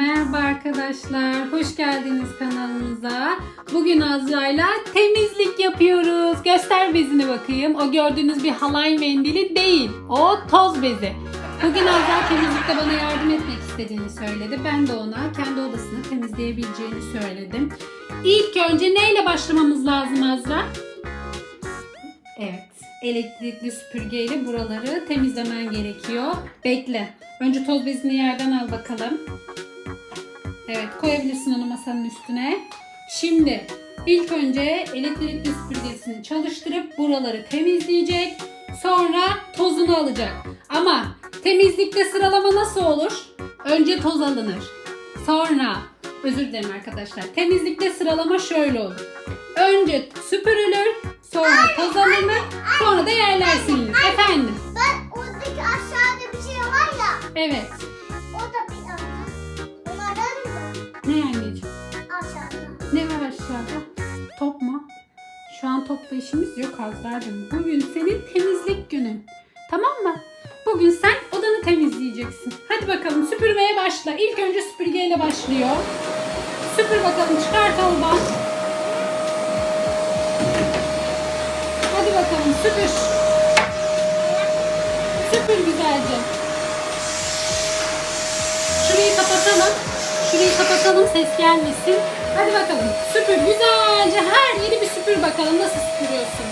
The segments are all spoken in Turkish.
Merhaba arkadaşlar, hoş geldiniz kanalımıza. Bugün Azra'yla temizlik yapıyoruz. Göster bezini bakayım. O gördüğünüz bir halay mendili değil. O toz bezi. Bugün Azra temizlikte bana yardım etmek istediğini söyledi. Ben de ona kendi odasını temizleyebileceğini söyledim. İlk önce neyle başlamamız lazım Azra? Evet. Elektrikli süpürgeyle buraları temizlemen gerekiyor. Bekle. Önce toz bezini yerden al bakalım. Evet koyabilirsin onu masanın üstüne. Şimdi ilk önce elektrikli süpürgesini çalıştırıp buraları temizleyecek. Sonra tozunu alacak. Ama temizlikte sıralama nasıl olur? Önce toz alınır. Sonra özür dilerim arkadaşlar. Temizlikte sıralama şöyle olur. Önce süpürülür, sonra toz alınır, sonra da yerler silinir. Efendim? Ben oradaki aşağıda bir şey var ya. Evet. Şu an topla işimiz yok Azra'cığım. Bugün senin temizlik günün. Tamam mı? Bugün sen odanı temizleyeceksin. Hadi bakalım süpürmeye başla. İlk önce süpürgeyle başlıyor. Süpür bakalım çıkart oradan. Hadi bakalım süpür. Süpür güzelce. Şurayı kapatalım. Şurayı kapatalım ses gelmesin. Hadi bakalım süpür güzelce her yeri bir süpür bakalım nasıl süpürüyorsun.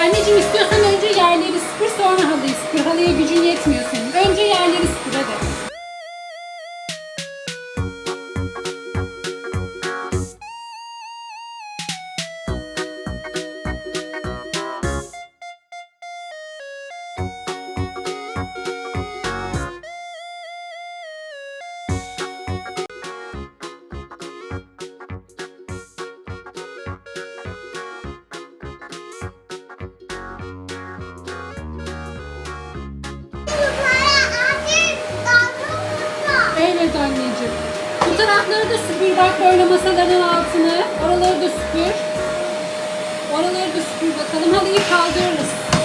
Anneciğim istiyorsan önce yerleri süpür sonra halıyı süpür. Halıya gücün yetmiyor bak böyle masaların altını. Oraları da süpür. Oraları da süpür bakalım. Halıyı kaldırırız.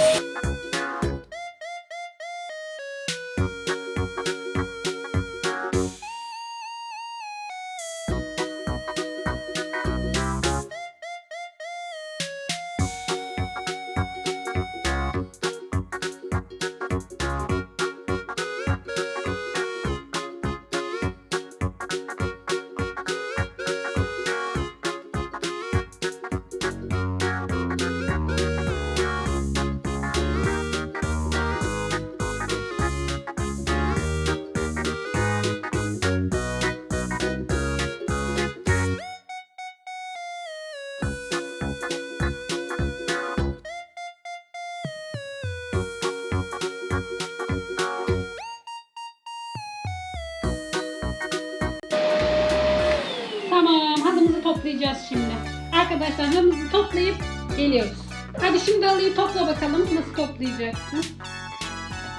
Toplayacağız şimdi. Arkadaşlar halımızı toplayıp geliyoruz. Hadi şimdi halıyı topla bakalım. Nasıl toplayacaksın?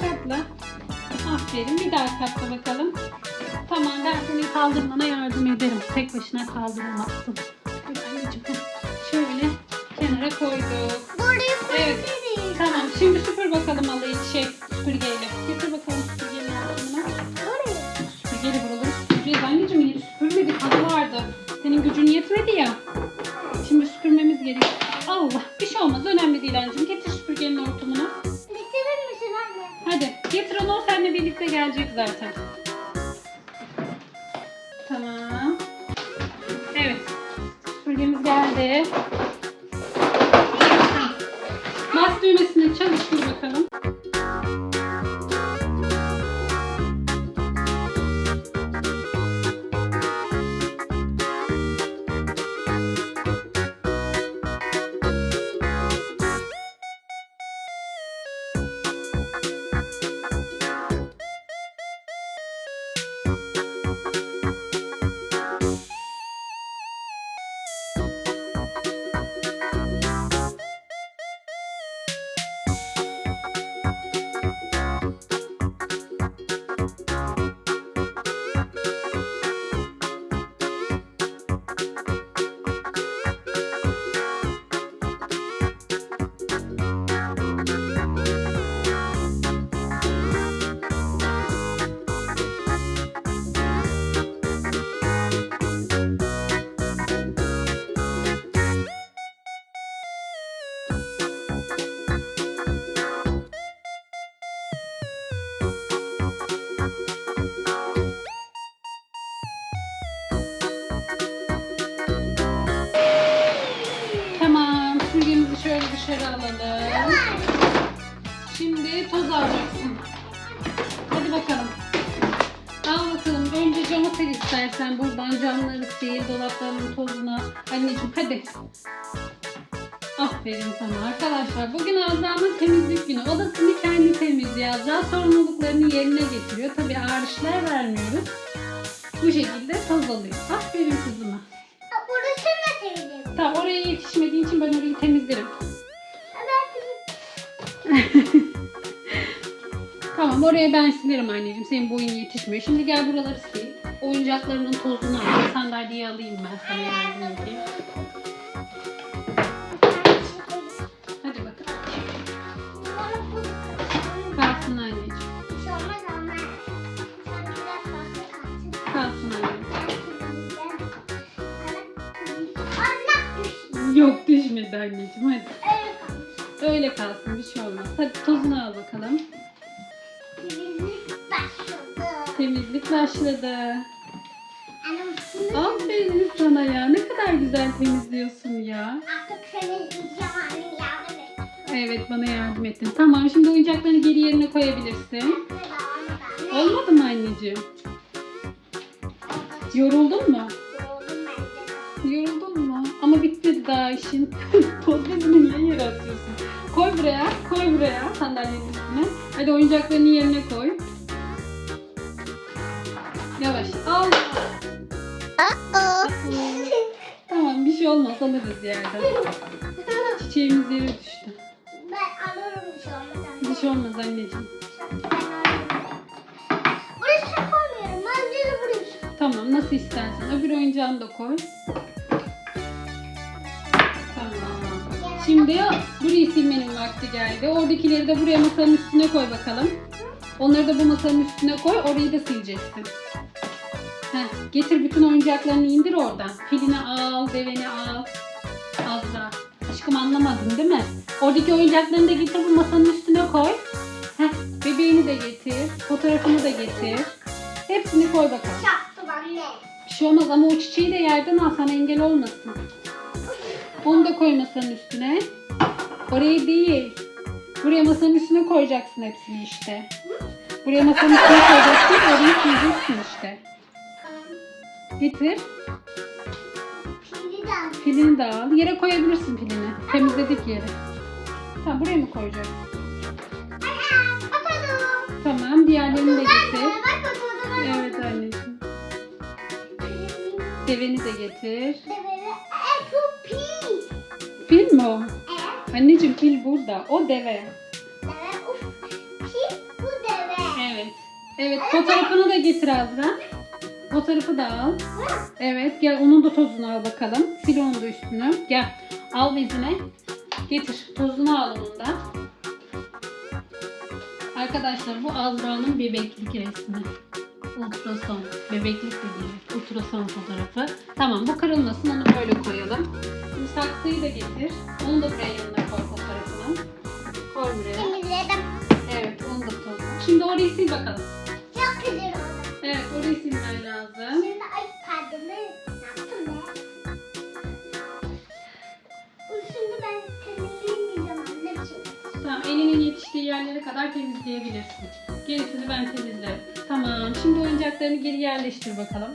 Topla. Aferin. Bir daha katla bakalım. Tamam ben senin kaldırmana yardım ederim. Tek başına heh. Şöyle kenara koyduk. Burayı Evet. Tamam şimdi süpür bakalım halıyı şey süpürgeyle. Getir bakalım gücün yetmedi ya. Şimdi süpürmemiz gerekiyor. Allah bir şey olmaz. Önemli değil anneciğim. Getir süpürgenin hortumunu. Bitirir misin anne? Hadi getir onu. O seninle birlikte gelecek zaten. Tamam. Evet. Süpürgemiz geldi. Bas düğmesini çalıştır bakalım. Alacaksın. Hadi bakalım. Al bakalım. Önce camı sil istersen. Buradan camları sil. Dolapların tozunu. Anneciğim hadi. Aferin sana arkadaşlar. Bugün Azra'nın temizlik günü. Odasını kendi temizliyor. Azra sorumluluklarını yerine getiriyor. Tabii ağır işler vermiyoruz. Bu şekilde toz alıyor. Aferin kızıma. Burası ne temizlik? Tamam oraya yetişmediği için ben orayı temizlerim. Tamam oraya ben silerim anneciğim. Senin boyun yetişmiyor. Şimdi gel buraları sil. Oyuncaklarının tozunu al. Sandalyeyi alayım ben sana yardım edeyim. Hadi bakalım. Kalsın anneciğim. Kalsın anneciğim. Yok düşmedi anneciğim hadi. Öyle kalsın bir şey olmaz. Hadi tozunu al bakalım. Temizlik başladı. Aferin sana ya. Ne kadar güzel temizliyorsun ya. Evet bana yardım ettin. Tamam şimdi oyuncaklarını geri yerine koyabilirsin. Olmadı mı anneciğim? Yoruldun mu? Yoruldun mu? Ama bitmedi daha işin. Toz bezini niye yere atıyorsun? Koy buraya, koy buraya sandalyenin üstüne. Hadi oyuncaklarını yerine koy. Olmaz alırız yerden. Çiçeğimiz yere düştü. Ben alırım şu an. Bir şey olmaz anneciğim. Burası koymuyorum. Bence de burası. Tamam nasıl istersen. Öbür oyuncağını da koy. Tamam. Şimdi burayı silmenin vakti geldi. Oradakileri de buraya masanın üstüne koy bakalım. Onları da bu masanın üstüne koy. Orayı da sileceksin. Heh, getir bütün oyuncaklarını indir oradan. Filini al, deveni al. Azra. Aşkım anlamadın değil mi? Oradaki oyuncaklarını da getir bu masanın üstüne koy. Heh, bebeğini de getir. Fotoğrafını da getir. Hepsini koy bakalım. Çaktım anne. Bir şey olmaz ama o çiçeği de yerden al sana engel olmasın. Onu da koy masanın üstüne. Oraya değil. Buraya masanın üstüne koyacaksın hepsini işte. Buraya masanın üstüne koyacaksın, orayı sileceksin işte. Getir, Şimdi de al. pilini de al. Yere koyabilirsin pilini. Temizledik yeri. Tamam, buraya mı koyacaksın? Ana, Bakalım. Tamam, diğerlerini de getir. Bak. Evet anneciğim. Deveni de getir. E, bu pi. Fil mi o? E, Anneciğim fil burada. O deve. deve, uf. Pi, bu deve. Evet. Evet fotoğrafını da getir Azra. Fotoğrafı da al. Evet gel onun da tozunu al bakalım. Sil onun da üstünü. Gel al bezine. Getir tozunu al onun da. Arkadaşlar bu Azra'nın bebeklik resmi. Ultrason. Bebeklik dediğimiz ultrason fotoğrafı. Tamam bu kırılmasın onu böyle koyalım. Şimdi saksıyı da getir. Onu da buraya yanına koy fotoğrafını. Koy buraya. Temizledim. Evet onu da toz. Şimdi orayı sil bakalım. Çok güzel kadar temizleyebilirsin. Gerisini ben temizlerim. Tamam şimdi oyuncaklarını geri yerleştir bakalım.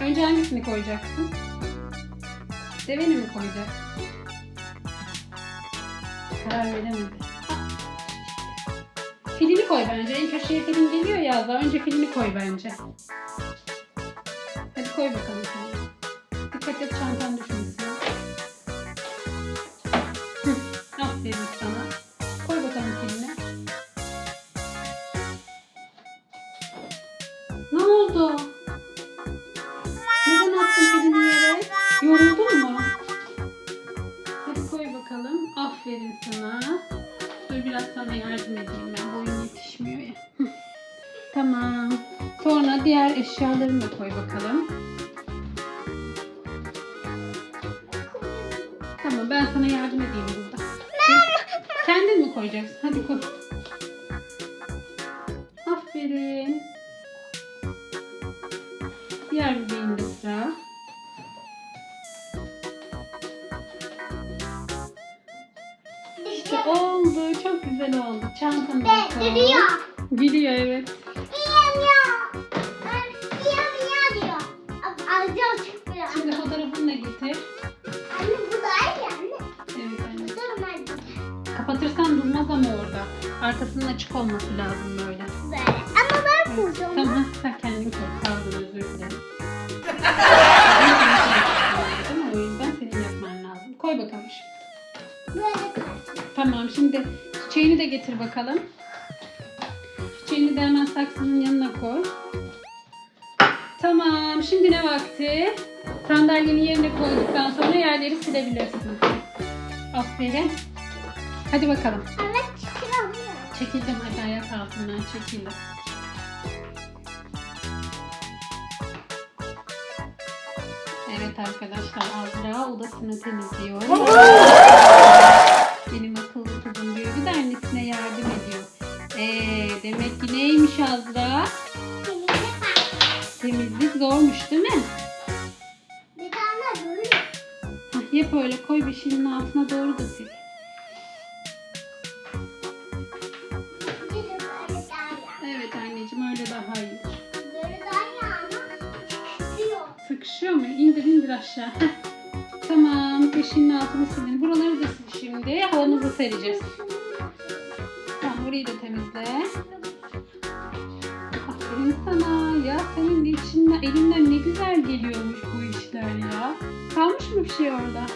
Önce hangisini koyacaksın? Deveni mi koyacaksın? Karar veremedi. Filini koy bence. En köşeye filin geliyor ya. Daha önce filini koy bence. Hadi koy bakalım filini. Dikkat et çantan düşmesin. Aferin sana. Yoruldun mu? Hadi koy bakalım. Aferin sana. Dur biraz sana yardım edeyim ben. Boyun yetişmiyor ya. Tamam. Sonra diğer eşyalarını da koy bakalım. Tamam ben sana yardım edeyim burada. Kendin mi koyacaksın? Hadi koy. Aferin. Diğer Çantanı da koy. duruyor. Gülüyor evet. İyiyim ya diyor. Alacağım çık biraz. Şimdi fotoğrafını da getir. Anne bu da iyi anne. Evet anne. Kapatırsan durmaz ama orada. Arkasının açık olması lazım böyle. Böyle. Ama ben kuracağım. Tamam sen kendin koy. Pardon özür dilerim. O yüzden senin yapman lazım. Koy bakalım şimdi. Böyle. Tamam şimdi çiçeğini de getir bakalım. Çiçeğini de hemen saksının yanına koy. Tamam şimdi ne vakti? Sandalyeni yerine koyduktan sonra yerleri silebilirsin. Aferin. Hadi bakalım. Evet çıkıyorum. Çekildim hadi ayak altından çekildim. Evet arkadaşlar Azra odasını temizliyor. Benim akıllı kızım büyüdü de annesine yardım ediyor. Ee, demek ki neymiş Azra? Temizlik zormuş değil mi? Bir tane duruyor. Hah, yap öyle koy bir şeyin altına doğru da sil. Bir böyle. Evet anneciğim öyle daha iyi. Böyle daha ama çıkıyor. Sıkışıyor mu? İndir indir aşağı. Tamam peşinin altını silin. Buraları da sil şimdi. Halımızı sereceğiz. Tamam burayı da temizle. Aferin sana. Ya senin içinden, elinden ne güzel geliyormuş bu işler ya. Kalmış mı bir şey orada?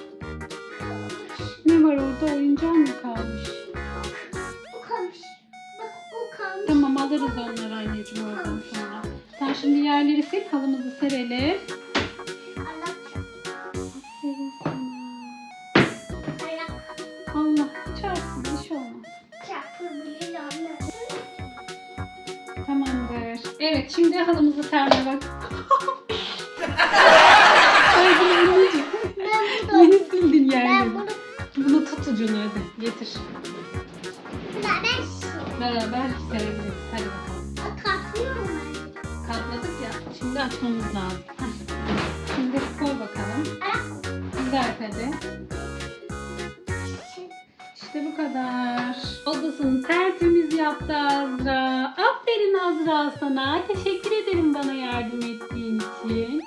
Ne var orada? Oyuncağın mı kalmış? Bu kalmış. Bak bu kalmış. Tamam alırız onları anneciğim oradan sonra. Sen şimdi yerleri sil. Halımızı serelim. Evet şimdi halımızı sermeye bak. Anneciğim. Ben Yeni sildin ben yerleri. bunu, Bunu tut ucunu hadi getir. ben. Beraber serebiliriz. Hadi bakalım. Katlıyorum ben. Katladık ya. Şimdi açmamız lazım. Heh. Şimdi koy bakalım. Güzel hadi. İşte bu kadar. Odasını tertemiz yaptı Azra. Aferin Azra sana. Teşekkür ederim bana yardım ettiğin için.